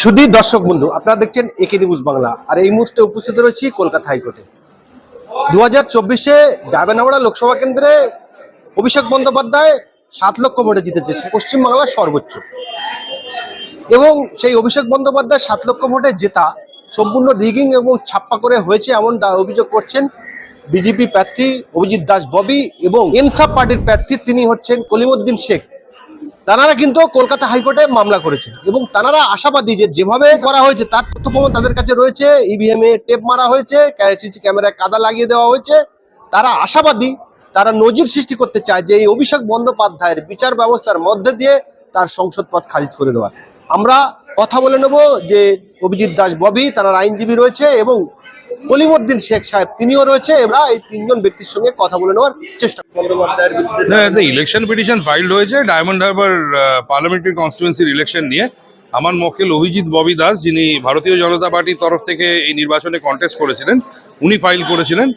শুধু দর্শক বন্ধু, আপনারা দেখছেন একে নিউজ বাংলা। আর এই মুহূর্তে উপস্থিত রয়েছি কলকাতা হাইকোর্টে। দু হাজার চব্বিশে ডায়মন্ডহাওড়া লোকসভা কেন্দ্রে অভিষেক বন্দ্যোপাধ্যায় সাত লক্ষ ভোটে জিতেছে পশ্চিমবাংলার সর্বোচ্চ। এবং সেই অভিষেক বন্দ্যোপাধ্যায় সাত লক্ষ ভোটে জেতা, সম্পূর্ণ রিগিং এবং ছাপ্পা করে হয়েছে এমন অভিযোগ করছেন বিজেপি প্রার্থী অভিজিৎ দাস ববি এবং ইনসাফ পার্টির প্রার্থী তিনি হচ্ছেন কলিমুদ্দিন শেখ। তারা কিন্তু কলকাতা হাইকোর্টে মামলা করেছেন এবং তারা আশাবাদী যে যেভাবে করা হয়েছে, তার তথ্য প্রমাণ তাদের কাছে রয়েছে। ইভিএম এ টেপ মারা হয়েছে সিসি ক্যামেরায় কাদা লাগিয়ে দেওয়া হয়েছে। তারা আশাবাদী, তারা নজির সৃষ্টি করতে চায় যে এই অভিষেক বন্দ্যোপাধ্যায়ের বিচার ব্যবস্থার মধ্যে দিয়ে তার সংসদ পদ খারিজ করে দেওয়া। আমরা কথা বলে নেব যে অভিজিৎ দাস ববি, তার আইনজীবী রয়েছে এবং কলিমুদ্দিন শেখ সাহেব, তিনিও রয়েছে। আমরা এই তিনজন ব্যক্তির সঙ্গে কথা বলে নেওয়ার চেষ্টা ইলেকশন পিটিশন ফাইল হয়েছে। ডায়মন্ড হারবার পার্লামেন্টারি কনস্টিটুয়েন্সির ইলেকশন নিয়ে। আমার মক্কেল অভিজিৎ ববি দাস, যিনি ভারতীয় জনতা পার্টির তরফ থেকে এই নির্বাচনে কন্টেস্ট করেছিলেন, উনি ফাইল করেছিলেন।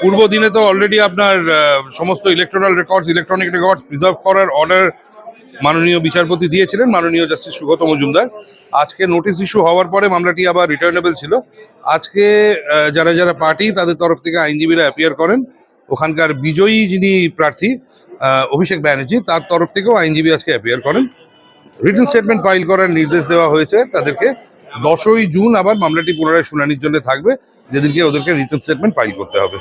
পূর্ব দিনে তো অলরেডি আপনার সমস্ত electoral records electronic records preserve করার অর্ডার মাননীয় বিচারপতি দিয়েছিলেন, মাননীয় জাস্টিস সুগত মজুমদার। আজকে নোটিশ ইস্যু হওয়ার পরে মামলাটি আবার রিটার্নেবল ছিল। আজকে যারা যারা পার্টি তাদের তরফ থেকে আইনজীবীরা অ্যাপিয়ার করেন। ওখানকার বিজয়ী যিনি প্রার্থী অভিষেক ব্যানার্জি, তার তরফ থেকেও আইনজীবী আজকে অ্যাপিয়ার করেন। রিটেন স্টেটমেন্ট ফাইল করার নির্দেশ দেওয়া হয়েছে তাদেরকে। দশই জুন আবার মামলাটি পুনরায় শুনানির জন্য থাকবে। যেদিনকে ওদেরকে রিটেন স্টেটমেন্ট ফাইল করতে হবে।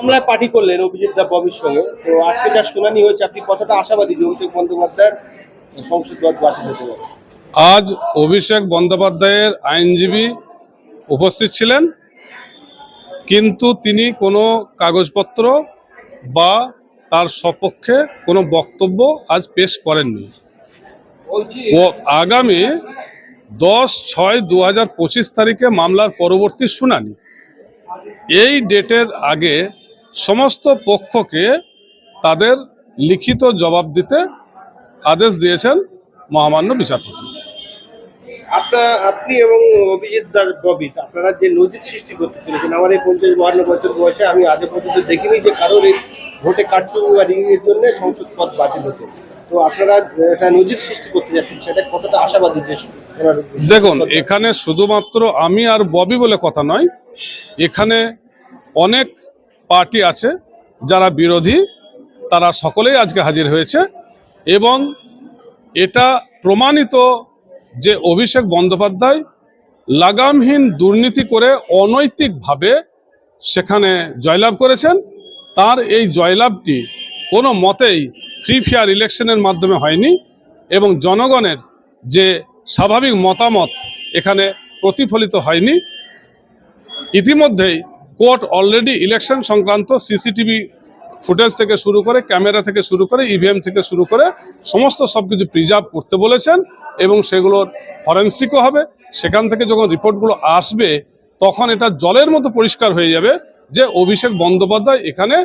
মামলায় পার্টি করলেন অভিজিৎ দা ববির সঙ্গে। তো আজকে যা শুনানি হয়েছে আপনি কতটা আশাবাদী যে অভিষেক বন্দ্যোপাধ্যায়ের সংসদ বাতিল হতে পারে? আজ অভিষেক বন্দ্যোপাধ্যায়ের আইনজীবী উপস্থিত ছিলেন কিন্তু তিনি কোনো কাগজপত্র বা তার সপক্ষে কোনো বক্তব্য আজ পেশ করেননি। ও আগামী দশ ছয় দু হাজার পঁচিশ তারিখে মামলার পরবর্তী শুনানি। এই ডেটের আগে সমস্ত পক্ষকে তাদের লিখিত জবাব দিতে আদেশ দিয়েছেন মহামান্য বিচারপতি। আপনার আপনি এবং অভিজিৎ দাস ববি আপনারা যে নজির সৃষ্টি করতে চলেছেন আমার এই পঞ্চাশ বাহান্ন বছর বয়সে আমি আজ পর্যন্ত দেখিনি যে কারোর এই ভোটে কারচুপি বা রিং জন্য সংসদ পদ বাতিল হতো। তো আপনারা এটা নজির সৃষ্টি করতে যাচ্ছেন সেটা কতটা আশাবাদী যে দেখুন এখানে শুধুমাত্র আমি আর ববি বলে কথা নয় এখানে অনেক পার্টি আছে, যারা বিরোধী, তারা সকলেই আজকে হাজির হয়েছে এবং এটা প্রমাণিত যে অভিষেক বন্দ্যোপাধ্যায় লাগামহীন দুর্নীতি করে অনৈতিকভাবে সেখানে জয়লাভ করেছেন। তার এই জয়লাভটি কোনো মতেই ফ্রি ফেয়ার ইলেকশনের মাধ্যমে হয়নি এবং জনগণের যে স্বাভাবিক মতামত এখানে প্রতিফলিত হয়নি। ইতিমধ্যেই কোর্ট অলরেডি ইলেকশন সংক্রান্ত সিসিটিভি ফুটেজ থেকে শুরু করে ক্যামেরা থেকে শুরু করে ইভিএম থেকে শুরু করে সমস্ত সব কিছু প্রিজার্ভ করতে বলেছেন এবং সেগুলোর ফরেন্সিকও হবে। সেখান থেকে যখন রিপোর্টগুলো আসবে, তখন এটা জলের মতো পরিষ্কার হয়ে যাবে যে অভিষেক বন্দ্যোপাধ্যায় এখানে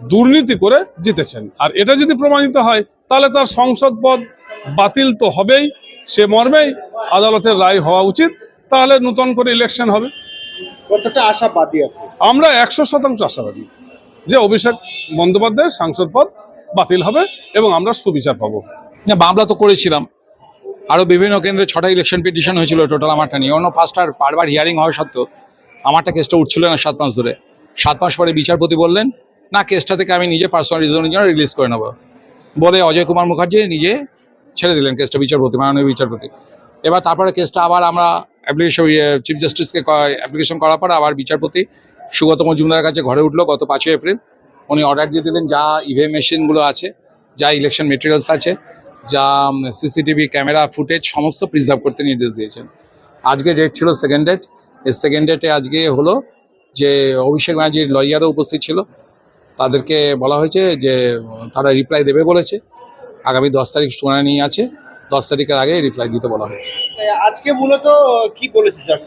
দুর্নীতি করে জিতেছেন। আর এটা যদি প্রমাণিত হয়, তাহলে তার সংসদ পদ বাতিল তো হবেই। সে মর্মেই আদালতের রায় হওয়া উচিত। তাহলে নতুন করে ইলেকশন হবে। কতটা আশাবাদী আপনি? আমরা একশো শতাংশ আশাবাদী। যে অভিষেক বন্দ্যোপাধ্যায়ের সাংসদ পদ বাতিল হবে এবং আমরা সুবিচার পাবো। না মামলা তো করেছিলাম। আরও বিভিন্ন কেন্দ্রে ছটা ইলেকশন পিটিশন হয়েছিল টোটাল আমারটা নিয়ে। অন্য পাঁচটার বারবার হিয়ারিং হওয়া সত্ত্বেও আমারটা কেসটা উঠছিল না সাত মাস ধরে। সাত মাস পরে বিচারপতি বললেন না কেসটা থেকে আমি নিজে পার্সোনাল রিজনের জন্য রিলিজ করে নেব। বলে অজয় কুমার মুখার্জি নিজে ছেড়ে দিলেন কেসটা বিচারপতি মাননীয় বিচারপতি। এবার তারপরে কেসটা আবার আমরা অ্যাপ্লিকেশন চিফ জাস্টিসকে অ্যাপ্লিকেশন করার পর আবার বিচারপতি সুগত মজুমদারের কাছে ঘরে উঠল গত পাঁচই এপ্রিল। উনি অর্ডার দিয়ে দিলেন যা ইভিএম মেশিনগুলো আছে, যা ইলেকশন মেটেরিয়ালস আছে, যা সিসিটিভি ক্যামেরা ফুটেজ সমস্ত প্রিজার্ভ করতে নির্দেশ দিয়েছেন। আজকে ডেট ছিল সেকেন্ড ডেট এই সেকেন্ড ডেটে আজকে হলো যে অভিষেক ব্যানার্জির লয়ারও উপস্থিত ছিল। তাদেরকে বলা হয়েছে যে তারা রিপ্লাই দেবে বলেছে। আগামী দশ তারিখ শুনানি আছে। দশ তারিখের আগে রিপ্লাই দিতে বলা হয়েছে। আজকে মূলত কি বলেছে জাজ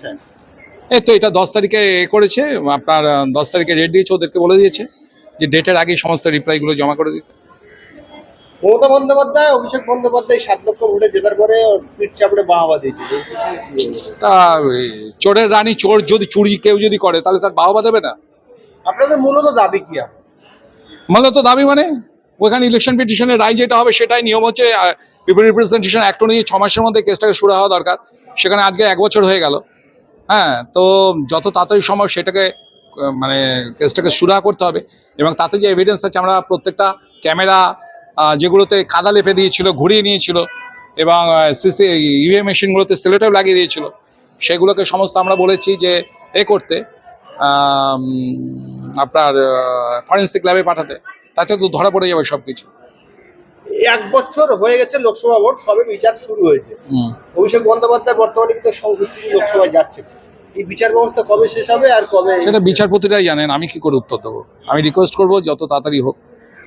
এই তো এটা দশ তারিখে এ করেছে আপনার দশ তারিখে ডেট দিয়েছে ওদেরকে বলে দিয়েছে যে ডেটের আগেই সমস্ত রিপ্লাইগুলো জমা করে দিতে। মমতা বন্দ্যোপাধ্যায় অভিষেক বন্দ্যোপাধ্যায় সাত লক্ষ ভোটে জেতার পরে পিঠ চাপড়ে বাহাবা দিয়েছে? তা চোরের রানী চোর যদি চুরি কেউ যদি করে তাহলে তার বাহবা দেবে না? আপনাদের মূলত দাবি কি মানে দাবি মানে ওখানে ইলেকশন পিটিশনের রায় যেটা হবে সেটাই নিয়ম হচ্ছে রিপ্রেজেন্টেশন অ্যাক্ট অনুযায়ী ছ মাসের মধ্যে কেসটাকে শুরু হওয়া দরকার। সেখানে আজকে এক বছর হয়ে গেল। হ্যাঁ তো যত তাড়াতাড়ি সম্ভব সেটাকে মানে কেসটাকে সুরাহা করতে হবে এবং তাতে যে এভিডেন্স আছে, আমরা প্রত্যেকটা ক্যামেরা যেগুলোতে কাদা লেপে দিয়েছিল, ঘুরিয়ে নিয়েছিল এবং সিসি ইভিএম মেশিনগুলোতে সেলেটাও লাগিয়ে দিয়েছিল, সেগুলোকে সমস্ত আমরা বলেছি যে এ করতে আপনার ফরেন্সিক ল্যাবে পাঠাতে। তাতে তো ধরা পড়ে যাবে সব কিছু এক বছর হয়ে গেছে লোকসভা ভোট সবে বিচার শুরু হয়েছে। অভিষেক বন্দ্যোপাধ্যায় বর্তমানে কিন্তু সংযুক্ত লোকসভায় যাচ্ছে। এই বিচার ব্যবস্থা কবে শেষ হবে আর কবে সেটা বিচারপতিরাই জানেন আমি কি করে উত্তর দেবো? আমি রিকোয়েস্ট করব যত তাড়াতাড়ি হোক।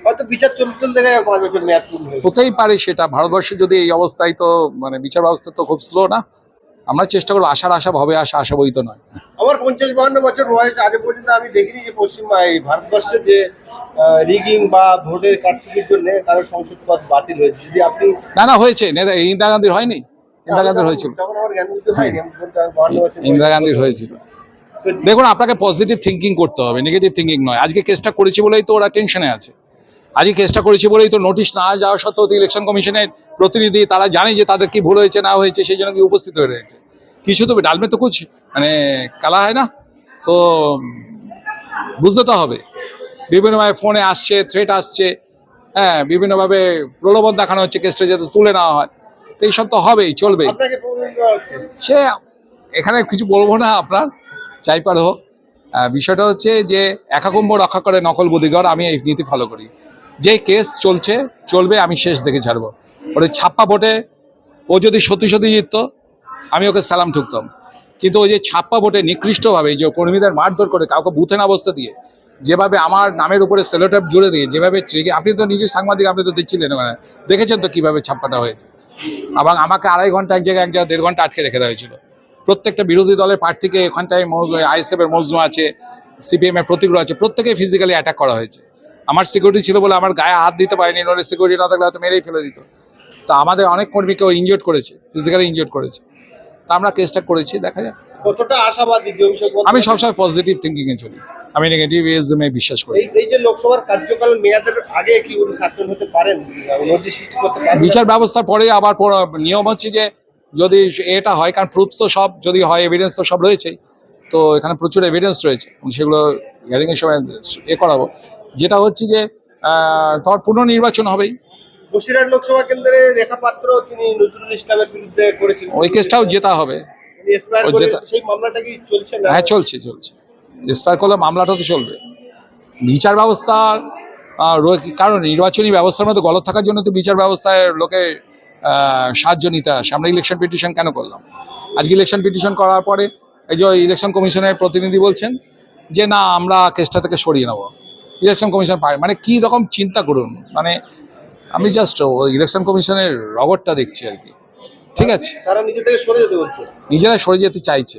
হয়তো বিচার চলতে চলতে গেলে পাঁচ বছর মেয়াদ হতেই পারে সেটা ভারতবর্ষে যদি এই অবস্থায় তো মানে বিচার ব্যবস্থা তো খুব স্লো না। আমরা চেষ্টা করব আশার আশা ভবে আশা আশাবই তো নয়। আমার পঞ্চাশ বাহান্ন বছর বয়স আগে পর্যন্ত আমি দেখিনি যে পশ্চিম ভারতবর্ষে যে রিগিং বা ভোটের কারচুপির জন্য কারও সংসদ পদ বাতিল হয়েছে। যদি আপনি না না হয়েছে। ইন্দিরা গান্ধীর হয়নি? ইন্দিরা গান্ধীর হয়েছিল। ইন্দিরা গান্ধীর হয়েছিল। দেখুন আপনাকে পজিটিভ থিঙ্কিং করতে হবে নেগেটিভ থিঙ্কিং নয়। আজকে কেসটা করেছি বলেই তো ওরা টেনশনে আছে। আজকে কেসটা করেছি বলেই তো নোটিশ না যাওয়া সত্ত্বেও ইলেকশন কমিশনের প্রতিনিধি তারা জানে যে তাদের কি ভুল হয়েছে না হয়েছে সেই জন্য কি উপস্থিত হয়ে রয়েছে। কিছু তো ডালমে তো কুছ মানে কালা হয় না? তো বুঝতে তো হবে। বিভিন্নভাবে ফোনে আসছে থ্রেট আসছে হ্যাঁ বিভিন্নভাবে প্রলোভন দেখানো হচ্ছে কেসটা যাতে তুলে নেওয়া হয়। তো এইসব তো হবেই হচ্ছে? সে এখানে কিছু বলব না আপনার চাই পার হোক। বিষয়টা হচ্ছে যে একাকুম্ভ রক্ষা করে নকল বুদ্ধিগর আমি এই নীতি ফলো করি। যে কেস চলছে চলবে আমি শেষ দেখে ছাড়বো। ওর ছাপ্পা ভোটে ও যদি সত্যি সত্যি জিততো আমি ওকে সালাম ঠুকতাম। কিন্তু ওই যে ছাপ্পা ভোটে নিকৃষ্টভাবে যে কর্মীদের মারধর করে কাউকে বুথে না বসতে দিয়ে, যেভাবে আমার নামের উপরে সেলোটেপ জুড়ে দিয়ে, যেভাবে আপনি তো নিজের সাংবাদিক, আপনি তো দেখছিলেন ওখানে। দেখেছেন তো কীভাবে ছাপ্পাটা হয়েছে? এবং আমাকে আড়াই ঘণ্টা এক জায়গায় এক জায়গায় দেড় ঘণ্টা আটকে রেখে দেওয়া হয়েছিল। প্রত্যেকটা বিরোধী দলের প্রার্থীকে এখানটায় আইএসএফ এর মজনু আছে সিপিএম এর প্রতিগ্রহ আছে প্রত্যেকেই ফিজিক্যালি অ্যাটাক করা হয়েছে। আমার সিকিউরিটি ছিল বলে আমার গায়ে হাত দিতে পারিনি নলে সিকিউরিটি না থাকলে হয়তো মেরেই ফেলে দিত। তা আমাদের অনেক কর্মীকে ইনজোর্ড করেছে ফিজিক্যালি ইনজোর্ড করেছে। তা আমরা কেসটা করেছি দেখা যাক। কতটা আশাবাদী যে অভিষেক আমি সবসময় পজিটিভ থিঙ্কিং এ চলি। আমি নেগেটিভ ইজমে বিশ্বাস করি। এই যে লোকসভার কার্যকাল মেয়াদের আগে কি উনি সাকসেস হতে পারেন? নজির সৃষ্টি করতে পারেন? বিচার ব্যবস্থার পরে আবার নিয়ম হচ্ছে যে যদি এটা হয় কারণ প্রুফ তো সব যদি হয় এভিডেন্স তো সব রয়েছেই। তো এখানে প্রচুর এভিডেন্স রয়েছে। আমি সেগুলো হিয়ারিং এর সময় এ করাবো। যেটা হচ্ছে যে তোমার পুনর্নির্বাচন হবেই। বসিরহাট লোকসভা কেন্দ্রে রেখা পাত্র তিনি নজরুল ইসলামের বিরুদ্ধে করেছিলেন। ওই কেসটাও জেতা হবে। সেই মামলাটা কি চলছে না? হ্যাঁ চলছে চলছে। এক্সপায়ার করলে মামলাটা তো চলবে। বিচার ব্যবস্থার কারণ নির্বাচনী ব্যবস্থার মধ্যে গলত থাকার জন্য তো বিচার ব্যবস্থায় লোকে সাহায্য নিতে আসে। আমরা ইলেকশন পিটিশন কেন করলাম? আজকে ইলেকশন পিটিশন করার পরে এই যে ইলেকশন কমিশনের প্রতিনিধি বলছেন যে না আমরা কেসটা থেকে সরিয়ে নেব। ইলেকশন কমিশন পায় মানে কি রকম চিন্তা করুন? মানে আমি জাস্ট ওই ইলেকশন কমিশনের রগরটা দেখছি আর কি। ঠিক আছে? তারা নিজে থেকে সরে যেতে বলছে? নিজেরা সরে যেতে চাইছে।